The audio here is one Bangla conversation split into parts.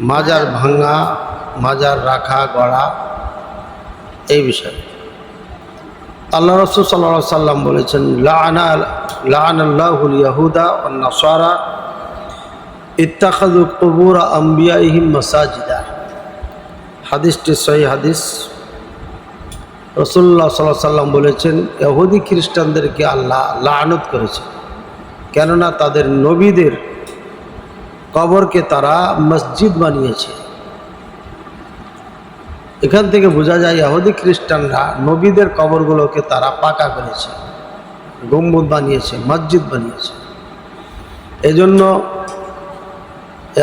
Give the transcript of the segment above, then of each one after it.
মাজার ভাঙা, মাজার রাখা, গড়া, এই বিষয়ে। আল্লাহ রসুল সাল্লাহ সাল্লাম বলেছেন লাআনা লাআনাল্লাহুল ইয়াহুদা ও নাসারা ইত্তাখাদু কবুর আম্বিয়াইহিম মাসাজিদা। হাদিসটি সহি হাদিস। রসুল্লাহ সাল্লাহ সাল্লাম বলেছেন ইহুদি খ্রিস্টানদেরকে আল্লাহ লানত করেছে কেননা তাদের নবীদের কবরকে তারা মসজিদ বানিয়েছে। এখান থেকে বোঝা যায় ইহুদি খ্রিস্টানরা নবীদের কবরগুলোকে তারা পাকা করেছে, গম্বুদ বানিয়েছে, মসজিদ বানিয়েছে। এজন্য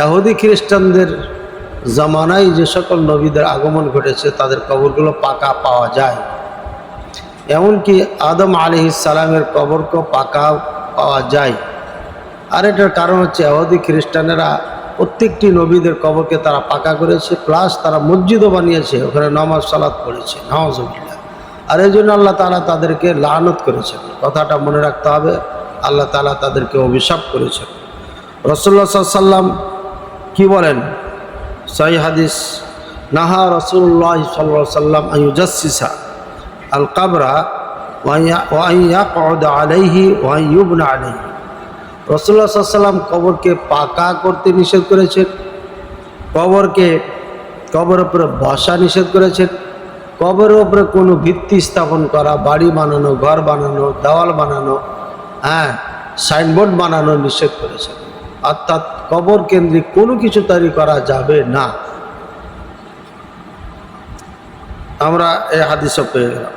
ইহুদি খ্রিস্টানদের জামানায় যে সকল নবীদের আগমন ঘটেছে, তাদের কবরগুলো পাকা পাওয়া যায়। এমনকি আদম আলি সালামের কবরকেও পাকা পাওয়া যায়। আর এটার কারণ হচ্ছে ইহুদি খ্রিস্টানেরা প্রত্যেকটি নবীদের কবরকে তারা পাকা করেছে প্লাস তারা মসজিদও বানিয়েছে, ওখানে নামাজ, সালাত পড়েছে নওয়াজবিল্লা আর এই জন্য আল্লাহ তালা তাদেরকে লানত করেছেন। কথাটা মনে রাখতে হবে, আল্লাহ তালা তাদেরকে অভিশাপ করেছেন। রসুল্লা সাল্লাম কি বলেন? সাই হাদিস, নাহা রসুল্লাহ সাল্লা সাল্লাম আইজাসিসা আল কাবরা ওয়াইয়া আলাইহি ওয়াইবনা আলাইহি। রসুল্লাহ সাল্লাম কবরকে পাকা করতে নিষেধ করেছেন, কবরকে কবর উপরে বসা নিষেধ করেছেন, কবরের উপরে কোনো ভিত্তি স্থাপন করা, বাড়ি বানানো, ঘর বানানো, দেওয়াল বানানো হ্যাঁ সাইনবোর্ড বানানো নিষেধ করেছেন। অর্থাৎ কবর কেন্দ্রিক কোনো কিছু তৈরি করা যাবে না। আমরা এই হাদিসও পেয়ে গেলাম।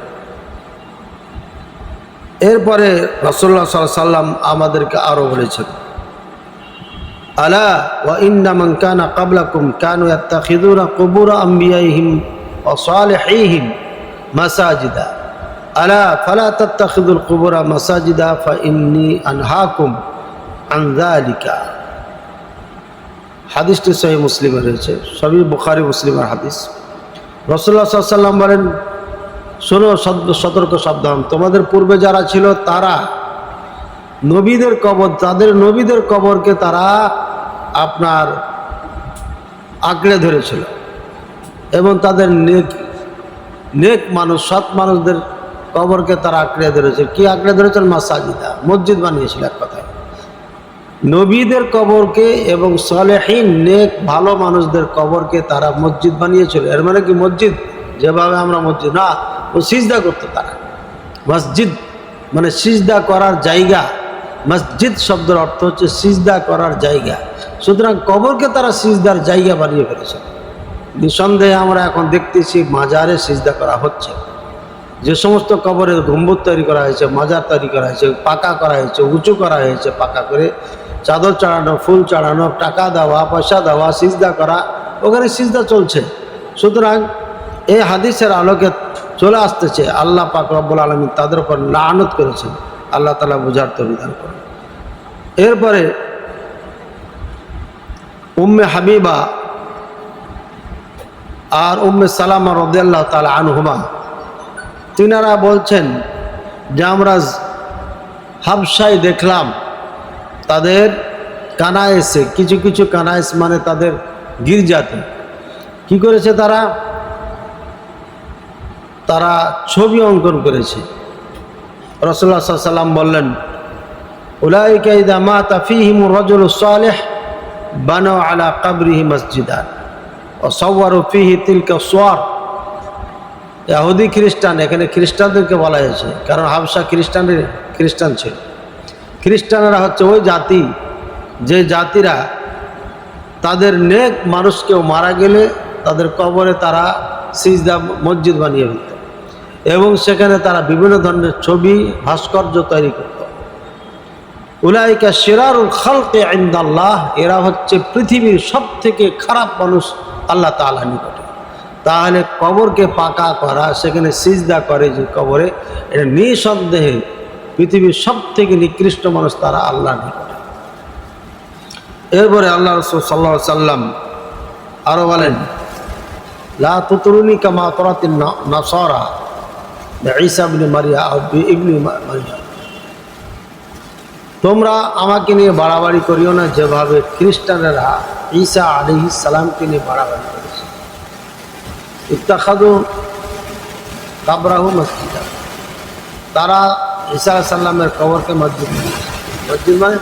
এরপরে রসল্লা সাল্লাম আমাদেরকে আরও বলেছেন, আলা ওয়া ইন্না মান কানা ক্বাবলাকুম কানু ইয়াত্তাখিযুনা কুবুর আম্বিয়াইহিম ওয়া সালিহিহিম মাসাজিদা। আলা ফালা তাত্তাখিযুল কুবুরা মাসাজিদা ফা ইন্নী আনহাকুম আন যালিকা। হাদিসটি সহি মুসলিমে রয়েছে, সবই বুখারি মুসলিমের হাদিস। রসুল্লাহ সাল্লাম বলেন শোনো সতর্ক সাবধান। তোমাদের পূর্বে যারা ছিল তারা নবীদের কবর, তাদের নবীদের কবরকে তারা আপনার আঁকড়ে ধরেছিল এবং তাদের নেক নেক মানুষ, সৎ মানুষদের কবরকে তারা আঁকড়ে ধরেছে কি আঁকড়ে ধরেছেন মাসাজিদা। মসজিদ বানিয়েছিল এক কথায়। নবীদের কবরকে এবং সলেহীন, নেক, ভালো মানুষদের কবরকে তারা মসজিদ বানিয়েছিল। এর মানে কি মসজিদ? যেভাবে আমরা মসজিদ না ও সিজদা করতো তারা। মসজিদ মানে সিজদা করার জায়গা, মসজিদ শব্দের অর্থ হচ্ছে সিজদা করার জায়গা। সুতরাং কবরকে তারা সিজদার জায়গা বানিয়ে ফেলেছে। নিঃসন্দেহে আমরা এখন দেখতেছি মাজারে সিজদা করা হচ্ছে। যে সমস্ত কবরে গম্বুজ তৈরি করা হয়েছে, মাজার তৈরি করা হয়েছে, পাকা করা হয়েছে, উঁচু করা হয়েছে, পাকা করে চাদর চড়ানো, ফুল চড়ানো, টাকা দেওয়া, পয়সা দেওয়া, সিজদা করা, ওখানে সিজদা চলছে। সুতরাং এই হাদিসের আলোকে চলে আসতেছে, আল্লাহ পাক রব্বুল আলমী তাদের উপর লানত করেছেন। আল্লাহ তালা বুঝার তো বিধান করেন। এরপরে উম্মে হাবিবা আর উম্মে সালামা রদিয়াল্লাহ তালা আনহুমা, তিনারা বলছেন যে, আমরা হাবসায় দেখলাম তাদের কানায়েসে কিছু কিছু কানায়েস মানে তাদের গির্জাতে। কি করেছে তারা? তারা ছবি অঙ্কন করেছে। রসুল্লাহ সাল্লাম বললেন উলাইকাইদা মা তাফিহিম রজুল সালেহ বানো আলা কাবরিহি মসজিদান ও সওয়ার ফিহি তিলকা সোয়ার ইয়াহুদি খ্রিস্টান, এখানে খ্রিস্টানদেরকে বলা হয়েছে, কারণ হাবসা খ্রিস্টানের খ্রিস্টান ছিল। খ্রিস্টানরা হচ্ছে ওই জাতি, যে জাতিরা তাদের নেক মানুষকেও মারা গেলে তাদের কবরে তারা সিজদা মসজিদ বানিয়ে ফেলত। এবং সেখানে তারা বিভিন্ন ধরনের ছবি, ভাস্কর্য তৈরি করত। উলাইকা সিরারুল খালকে আইন্দাল্লাহ এরা হচ্ছে পৃথিবীর সব থেকে খারাপ মানুষ আল্লাহ তালা নিকটে। তাহলে কবরকে পাকা করা, সেখানে সিজদা করে যে কবরে, এটা নিঃসন্দেহে পৃথিবীর সব থেকে নিকৃষ্ট মানুষ তারা আল্লাহ নিকটে। এরপরে আল্লাহ রসুল সাল্লা সাল্লাম আরও বলেন, লা তুতরুনি কামা তরাতিন নাসরা। মারিয়া মারিয়া। তোমরা আমাকে নিয়ে বাড়াবাড়ি করিও না, যেভাবে খ্রিস্টানেরা ঈসা আলী সালামকে নিয়ে বাড়াবাড়ি করেছে। ইত্তাখাদু কাবরাহু মসজিদা। তারা ঈসা সাল্লামের কবরকে মসজিদ বানিয়েছে। মসজিদ মানে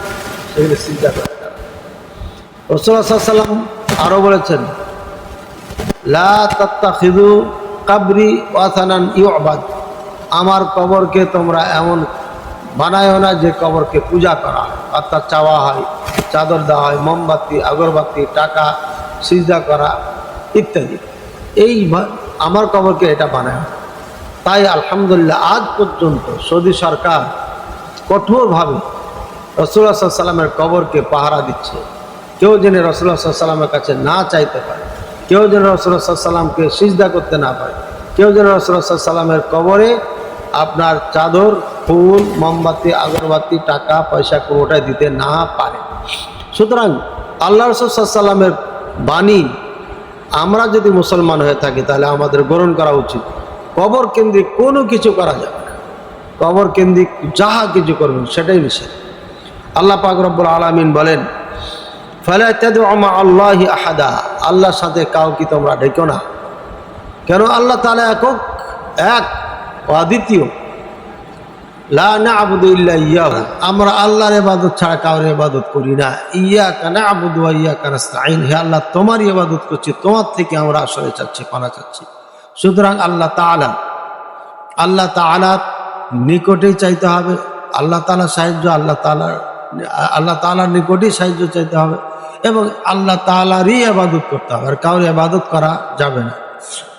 সেখানে সিজা করে। রসুল্লাহ সাল্লাম আরও বলেছেন, লা তাত্তাখিদু কাবরি ওয়াথানান ইউবাদ। আমার কবরকে তোমরা এমন বানায়ও না যে কবরকে পূজা করা। অর্থাৎ চাওয়া হয়, চাদর দেওয়া হয়, মোমবাতি, আগরবাতি, টাকা, সিজদা করা ইত্যাদি। এই আমার কবরকে এটা বানায়। তাই আলহামদুলিল্লাহ আজ পর্যন্ত সৌদি সরকার কঠোরভাবে রসুল্লাহ সাল্লামের কবরকে পাহারা দিচ্ছে। কেউ যেন রসুল্লাহ সাল্লামের কাছে না চাইতে পারে, কেউ যেন রসুল্লাহ সাল্লামকে সিজদা করতে না পারে। কেউ যেন সাল্লামের কবরে আপনার চাদর, ফুল, মোমবাতি, আগরবাতি, টাকা, পয়সা কোনোটাই দিতে না পারে। সুতরাং আল্লাহ রসুল সাল্লামের বাণী, আমরা যদি মুসলমান হয়ে থাকি তাহলে আমাদের গ্রহণ করা উচিত। কবর কেন্দ্রিক কোনো কিছু করা যাবে না। কবর কেন্দ্রিক যাহা কিছু করবেন, সেটাই নিষেধ। আল্লাহ পাক রব্বুল আলমিন বলেন, ফলে আল্লাহ আহাদা। আল্লাহর সাথে কাউকে তোমরা ডেকো না। কেন আল্লাহ তাহলে একক? এক অদ্বিতীয় লা না'বুদু ইল্লা ইয়াহু। আমরা আল্লাহর ইবাদত ছাড়া কাউর ইবাদত করি না। ইয়াকা না'বুদু ওয়া ইয়াকা নাস্তাঈন। হে আল্লাহ তোমার ইবাদত করছি, তোমার থেকে আমরা আশ্রয় চাচ্ছি, পানা চাচ্ছি। সুতরাং আল্লাহ তাআলা আল্লাহ তাআলা নিকটেই চাইতে হবে। আল্লাহ তাআলা সাহায্য, আল্লাহ তাআলার, আল্লাহ তালার নিকটেই সাহায্য চাইতে হবে। এবং আল্লাহ তাআলারই ইবাদত করতে হবে। আর কাউর ইবাদত করা যাবে না।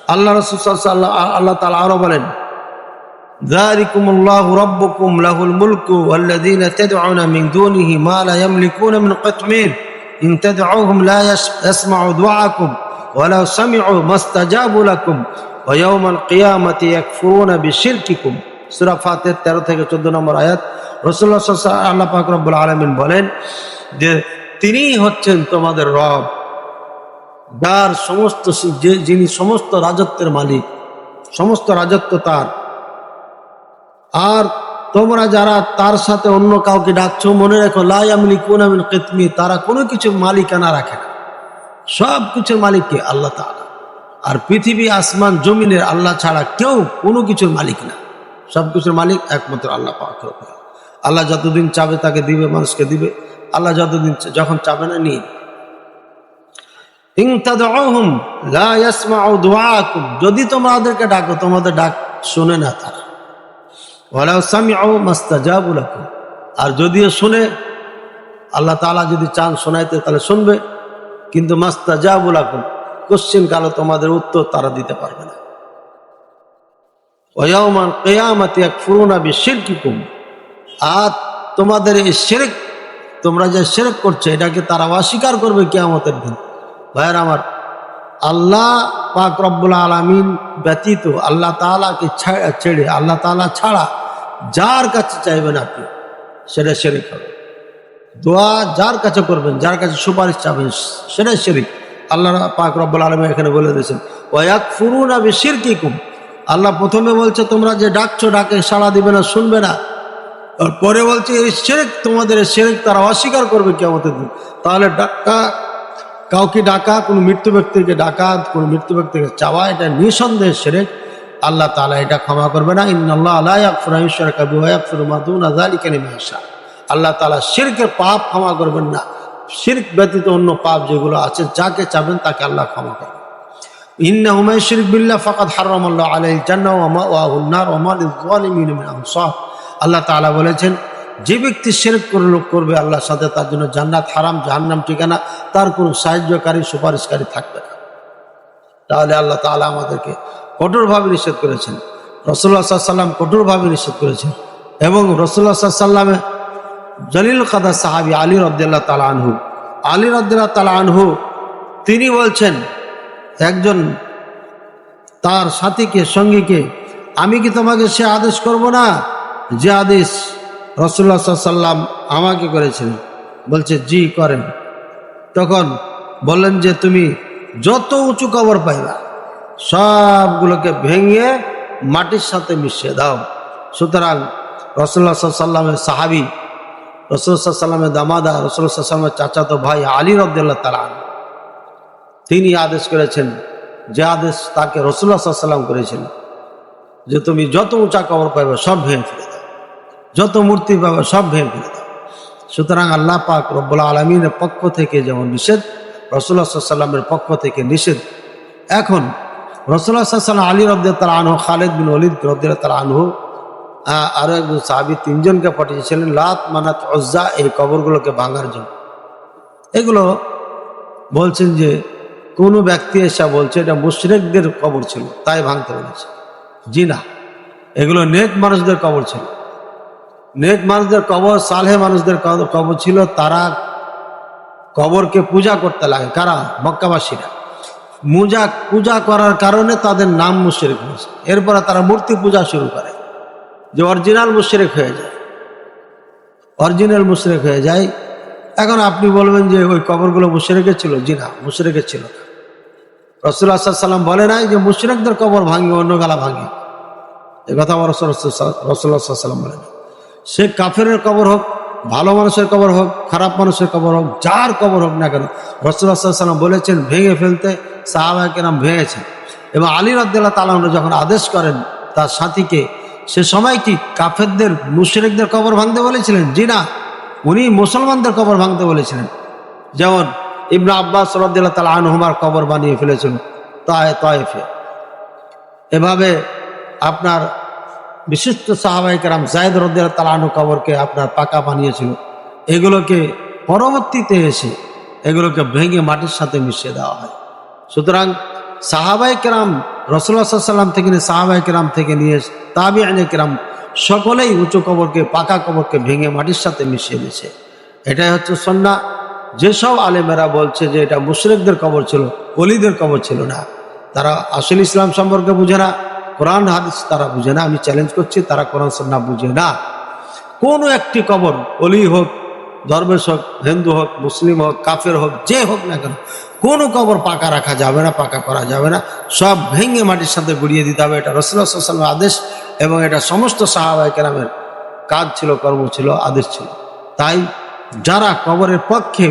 আল্লাহ রাসূল সাল্লাল্লাহু আল্লাহ আল্লাহ তাআলা আরো বলেন ذلكم الله ربكم له الملك والذين تدعون من دونه ما لا يملكون من قطمير إن تدعوهم لا يس- يسمعوا دعاءكم ولو سمعوا ما استجابوا لكم ويوم القيامة يكفرون بشرككم سورة ফাতের তেরো থেকে চোদ্দ নম্বর আয়াত রসুল্লাহ সাল্লাল্লাহু আল্লাহ পাক রব্বুল আলমিন বলেন যে তিনিই হচ্ছেন তোমাদের রব যার সমস্ত যিনি সমস্ত রাজত্বের মালিক, সমস্ত রাজত্ব তার। আর তোমরা যারা তার সাথে অন্য কাউকে ডাকছো, মনে রেখো লাই আমলি কোন আমিন কেতমি, তারা কোনো কিছু মালিকানা রাখে না। সব কিছুর মালিককে আল্লাহ তাআলা। আর পৃথিবী, আসমান, জমিনের আল্লাহ ছাড়া কেউ কোনো কিছুর মালিক না। সব কিছুর মালিক একমাত্র আল্লাহ পাক আল্লাহ যতদিন চাবে তাকে দিবে, মানুষকে দিবে। আল্লাহ যতদিন যখন চাবে না, নিয়ে যদি তোমরা ওদেরকে ডাকো, তোমাদের ডাক শুনে না তারা। আর যদিও শুনে, আল্লাহ তালা যদি চান শোনাইতে, তাহলে শুনবে। কিন্তু মাস্তাজাবু লাকুম, কোশ্চিন কালো তোমাদের উত্তর তারা দিতে পারবে না। ইয়াকফুরুনা বিশিরকিকুম। আর তোমাদের এই শিরক, তোমরা যে সেরেক করছ, এটাকে তারা অস্বীকার করবে কেয়ামতের দিন। ভাইয়ের আমার, আল্লাহ পাক রব্বুল আলমিন ব্যতীত আল্লাহ তালাকে ছেড়ে, আল্লাহ তালা ছাড়া যার কাছে চাইবেন আপনি, সেটা শেরিক হবে। দোয়া যার কাছে করবেন, যার কাছে সুপারিশ চাবেন সেটাই শেরিক। আল্লাহ পাক রব্বুল আলমী এখানে বলে দিয়েছেন ওয়াক ফুরুন আবি শিরকিকুম আল্লাহ প্রথমে বলছে, তোমরা যে ডাকছো, ডাকে সাড়া দিবে না, শুনবে না। পরে বলছে, এই শেরেক তোমাদের শেরেক তারা অস্বীকার করবে কেমন তাহলে ডাকা কাউকে ডাকা, কোনো মৃত্যু ব্যক্তিকে ডাকা, কোনো মৃত্যু ব্যক্তিকে চাওয়া, এটা নিঃসন্দেহ সেরে আল্লাহ তালা এটা ক্ষমা করবে না। ইন্নআল্লাহ আল্লাহ ঈশ্বর কাবু আকফর মাদুন আজালি কেন মেশা আল্লাহ তালা শিরকের পাপ ক্ষমা করবেন না। শির্ক ব্যতীত অন্য পাপ যেগুলো আছে, যাকে চাবেন তাকে আল্লাহ ক্ষমা করবেন। ইন্না হুমায় শিরক বিল্লাহ ফাকাদ হারামাল্লাহ আলাই জান্না ওমা ওয়াহুন্নার ওমাল যালিমিন মিন আনসার। আল্লাহ তাআলা বলেছেন যে ব্যক্তি শিরক লোক করবে আল্লাহর সাথে, তার জন্য জান্নাত হারাম, জাহান্নাম ঠিকানা, তার কোনো সাহায্যকারী, সুপারিশকারী থাকবে না। তাহলে আল্লাহ তাআলা আমাদেরকে কঠোরভাবে নিষেধ করেছেন। রসুল্লাহ সাল্লাম কঠোরভাবে নিষেধ করেছেন। এবং রসুল্লাহ সাল্লামে জলিল কাদা সাহাবি আলী রদ্দাল্লাহ তালা আনহু, আলী রদ্দাল্লাহ তালা আনহু, তিনি বলছেন, একজন তার সাথীকে, সঙ্গীকে, আমি কি তোমাকে সে আদেশ করব না? যে আদেশ রসুল্লাহ সাল্লাম আমাকে করেছেন। বলছে, জি, করেন। তখন বললেন যে, তুমি যত উঁচু কবর পাইবা, সবগুলোকে ভেঙে মাটির সাথে মিশিয়ে দাও। সুতরাং রসুল্লাহ সাল্লামের সাহাবি রসুল্লাহামের দামাদা রসুল্লাহামের চাচাতো ভাই আলী রদ্দাল্লাহ তালান তিনি আদেশ করেছেন যে, আদেশ তাকে রসুল্লাহ সাল্লাম করেছিলেন যে, তুমি যত উঁচা কবর পাইবে, সব ভেঙে ফেলে। যত মূর্তি পাবে সব ভেঙে ফেলে দাও। সুতরাং আল্লাহ পাক রব্বুল আলমিনের পক্ষ থেকে যেমন নিষেধ রসুল্লাহ সাল্লামের পক্ষ থেকে নিষেধ। এখন রসুল্লাহ সাল্লাম আলী রব্দাল আনহু খালেদ বিন অলিদ রব্দাল আনহু আহ, আরও একজন সাহাবি তিনজনকে পাঠিয়েছিলেন লাত মানাত অজ্জা এই কবরগুলোকে ভাঙার জন্য। এগুলো বলছেন যে কোনো ব্যক্তি এসে বলছে এটা মুশরেকদের কবর ছিল তাই ভাঙতে বলেছে। জি না এগুলো নেক মানুষদের কবর ছিল। নেক মানুষদের কবর, সালহে মানুষদের কবর ছিল, তারা কবরকে পূজা করতে লাগে। কারা? মক্কাবাসীরা। মুজা, পূজা করার কারণে তাদের নাম মুশরিক হয়েছে। এরপরে তারা মূর্তি পূজা শুরু করে। যে অরিজিনাল মুশরিক হয়ে যায়। অরিজিনাল মুশরিক হয়ে যায়। এখন আপনি বলবেন যে ওই কবরগুলো মুশরিকের ছিল? জি না, মুশরিকের ছিল না। রসুল্লাহ সাল্লাম বলে নাই যে মুশরিকদের কবর ভাঙি অন্য গালা ভাঙে এ কথা আমার রসুল্লাহ সাল্লাম বলে না সে কাফের কবর হোক, ভালো মানুষের কবর হোক, খারাপ মানুষের কবর হোক, যার কবর হোক না কেন রসুল্লাহ সাল্লাম বলেছেন, ভেঙে ফেলতে সাহাবাকে নাম ভেঙেছেন। এবং আলী রদ্দাল্লাহ তালাহ যখন আদেশ করেন তার সাথীকে, সে সময় কি কাফেরদের, মুশরিকদের কবর ভাঙতে বলেছিলেন? জি না, উনি মুসলমানদের কবর ভাঙতে বলেছিলেন। যেমন ইবনা আব্বাস রদ্দাল্লাহ তালা আনহুমার কবর বানিয়ে ফেলেছিল তায় তয়েফে এভাবে আপনার বিশিষ্ট সাহাবাহিক রাম জায়দ রদ্দাল তালানু কবরকে আপনার পাকা বানিয়েছিল। এগুলোকে পরবর্তীতে এসে এগুলোকে ভেঙে মাটির সাথে মিশিয়ে দেওয়া হয়। সুতরাং সাহাবাহিক রাম রসুল্লাহ সাল্লাম থেকে নিয়ে সাহাবাহিক রাম থেকে নিয়ে তাবি আনেক রাম সকলেই উঁচু কবরকে, পাকা কবরকে ভেঙে মাটির সাথে মিশিয়ে দিয়েছে। এটাই হচ্ছে সন্না যেসব আলেমেরা বলছে যে এটা মুশরিকদের কবর ছিল অলিদের কবর ছিল না। তারা আসল ইসলাম সম্পর্কে বুঝে না। কোরআন হাদিস তারা বুঝে না, আমি চ্যালেঞ্জ করছি, তারা কোরআন সন্না বুঝে না। কোনো একটি কবর, অলি হোক ধর্মেশ হোক, হিন্দু হোক, মুসলিম হোক, কাফের হোক, যে হোক না কেন, কোনো কবর পাকা রাখা যাবে না, পাকা করা যাবে না। সব ভেঙে মাটির সাথে গুড়িয়ে দিতে হবে, এটা রসুল্লাহামের আদেশ এবং এটা সমস্ত সাহাবাই কেরামের কাজ ছিল, কর্ম ছিল, আদেশ ছিল। তাই যারা কবরের পক্ষে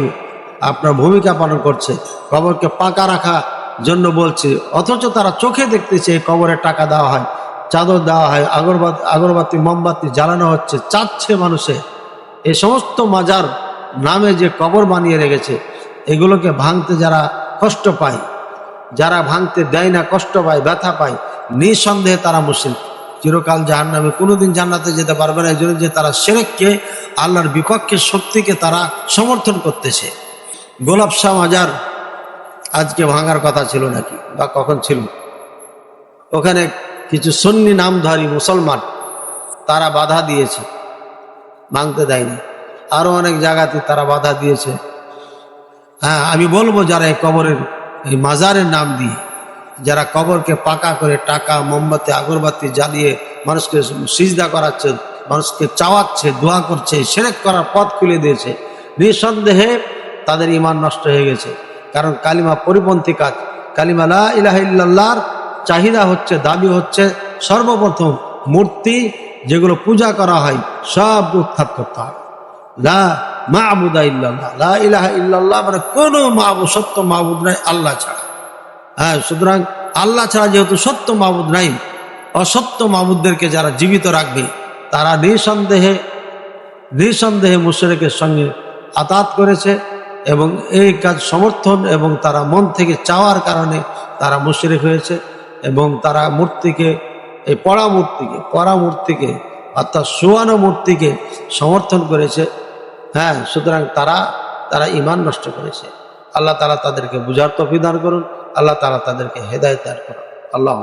আপনার ভূমিকা পালন করছে, কবরকে পাকা রাখা জন্য বলছে, অথচ তারা চোখে দেখতেছে কবরে টাকা দেওয়া হয়, চাদর দেওয়া হয়, আগরবাতি আগরবাতি, মোমবাতি জ্বালানো হচ্ছে, চাচ্ছে মানুষে। এ সমস্ত মাজার নামে যে কবর বানিয়ে রেখেছে, এগুলোকে ভাঙতে যারা কষ্ট পায়, যারা ভাঙতে দেয় না, কষ্ট পায়, ব্যথা পায়, নিঃসন্দেহে তারা মুসলিম চিরকাল জাহান নামে কোনোদিন জান্নাতে যেতে পারবে না এই জন্য যে তারা সেরেককে, আল্লাহর বিপক্ষের শক্তিকে তারা সমর্থন করতেছে। গোলাপ শাহ মাজার আজকে ভাঙার কথা ছিল নাকি? বা কখন ছিল? ওখানে কিছু সন্নি নামধারী মুসলমান, তারা বাধা দিয়েছে। ভাঙতে দেয়নি। আরও অনেক জায়গাতে তারা বাধা দিয়েছে। হ্যাঁ আমি বলব যারা এই কবরের, এই মাজারের নাম দিয়ে, যারা কবরকে পাকা করে টাকা, মোমবাতি, আগরবাতি জ্বালিয়ে মানুষকে সিজদা করাচ্ছে, মানুষকে চাওয়াচ্ছে, দোয়া করছে, সেরেক করার পথ খুলে দিয়েছে, নিঃসন্দেহে তাদের ইমান নষ্ট হয়ে গেছে। কারণ কালিমা পরিপন্থী কাজ। কালিমা লা ইলাহা ইল্লাল্লাহর চাহিদা হচ্ছে, দাবি হচ্ছে সর্বপ্রথম মূর্তি যেগুলো পূজা করা হয়, সব উৎখাত করতে হবে লা মাহবুদা ইল্লাল্লাহ। লা ইলাহা ইল্লাল্লাহ মানে কোনো মাহবুদ সত্য মাহবুদ নাই, আল্লাহ ছাড়া। হ্যাঁ সুতরাং আল্লাহ ছাড়া যেহেতু সত্য মাহবুদ নাই, অসত্য মাহবুদদেরকে যারা জীবিত রাখবে, তারা নিঃসন্দেহে নিঃসন্দেহে মুশরেকের সঙ্গে আতাত করেছে। এবং এই কাজ সমর্থন এবং তারা মন থেকে চাওয়ার কারণে তারা মুশরিক হয়েছে এবং তারা মূর্তিকে, এই পড়া মূর্তিকে পড়া মূর্তিকে অর্থাৎ শোয়ানো মূর্তিকে সমর্থন করেছে। হ্যাঁ সুতরাং তারা তারা ইমান নষ্ট করেছে। আল্লাহ তালা তাদেরকে বুঝার তফিদান করুন। আল্লাহ তালা তাদেরকে হেদায়ত দান করুন। আল্লাহ